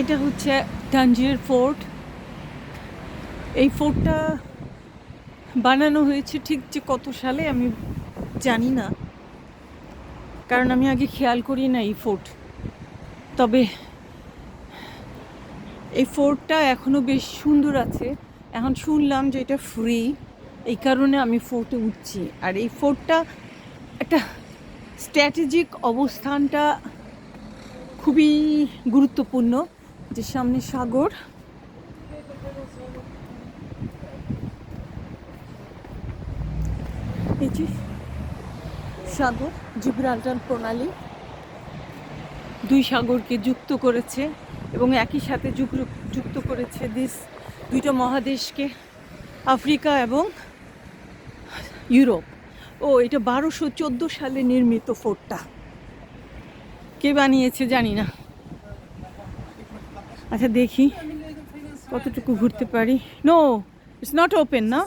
এটা হচ্ছে টানজির ফোর্ট এই ফোর্টটা বানানো হয়েছে ঠিক যে কত সালে আমি জানি না। কারণ আমি আগে খেয়াল করি না এই ফোর্ট তবে এই ফোর্টটা এখনও বেশ সুন্দর আছে। এখন শুনলাম যে এটা ফ্রি এই কারণে আমি ফোর্টে উঠছি। আর এই ফোর্টটা একটা স্ট্র্যাটেজিক অবস্থানটা খুবই গুরুত্বপূর্ণ। যে সামনে সাগর। এই যে সাগর, জিব্রাল্টার প্রণালী। দুই সাগরকে যুক্ত করেছে এবং একই সাথে যুক্ত করেছে দেশ দুইটা মহাদেশকে, আফ্রিকা এবং ইউরোপ। ও, এটা বারোশো চোদ্দ সালে নির্মিত ফোর্টটা কে বানিয়েছে জানি না। আচ্ছা দেখি। কতটুকু ঘুরতে পারি? নো ইটস নট ওপেন না?